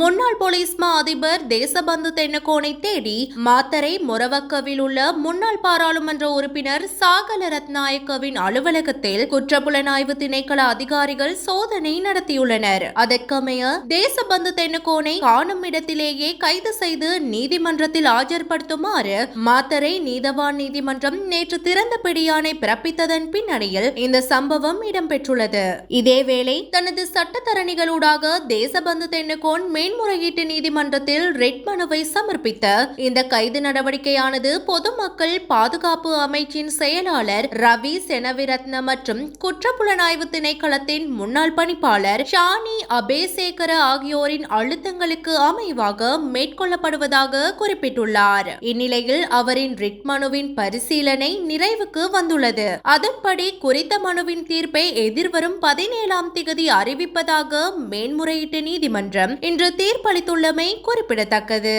முன்னாள் போலீஸ் மா அதிபர் தேசபந்து தென்னகோனை தேடி மாத்தரை மொரவக்கவில் உள்ள முன்னாள் பாராளுமன்ற உறுப்பினர் சாகல ரத்நாயக்கவின் அலுவலகத்தில் குற்றப்புலனாய்வு திணைக்கள அதிகாரிகள் சோதனை நடத்தியுள்ளனர். அதற்கமைய தேசபந்து தென்னகோனை காணும் இடத்திலேயே கைது செய்து நீதிமன்றத்தில் ஆஜர்படுத்துமாறு மாத்தரை நீதவான் நீதிமன்றம் நேற்று திறந்த பிடியானை பிறப்பித்ததன் பின்னணியில் இந்த சம்பவம் இடம்பெற்றுள்ளது. இதேவேளை தனது சட்டத்தரணிகளூடாக தேசபந்து தென்னகோன் மேன்முறையீட்டு நீதிமன்றத்தில் ரெட் மனுவை சமர்ப்பித்த இந்த கைது நடவடிக்கையானது பொதுமக்கள் பாதுகாப்பு அமைச்சின் செயலாளர் ரவி செனவிரத்ன மற்றும் குற்றப்புலனாய்வு திணைக்களத்தின் முன்னாள் பணிப்பாளர் ஷானி அபேசேகர ஆகியோரின் அழுத்தங்களுக்கு அமைவாக மேற்கொள்ளப்படுவதாக குறிப்பிட்டுள்ளார். இந்நிலையில் அவரின் ரிட் மனுவின் பரிசீலனை நிறைவுக்கு வந்துள்ளது. அதன்படி குறித்த மனுவின் தீர்ப்பை எதிர்வரும் பதினேழாம் திகதி அறிவிப்பதாக மேன்முறையீட்டு நீதிமன்றம் இன்று தீர்ப்பளித்துள்ளமை குறிப்பிடத்தக்கது.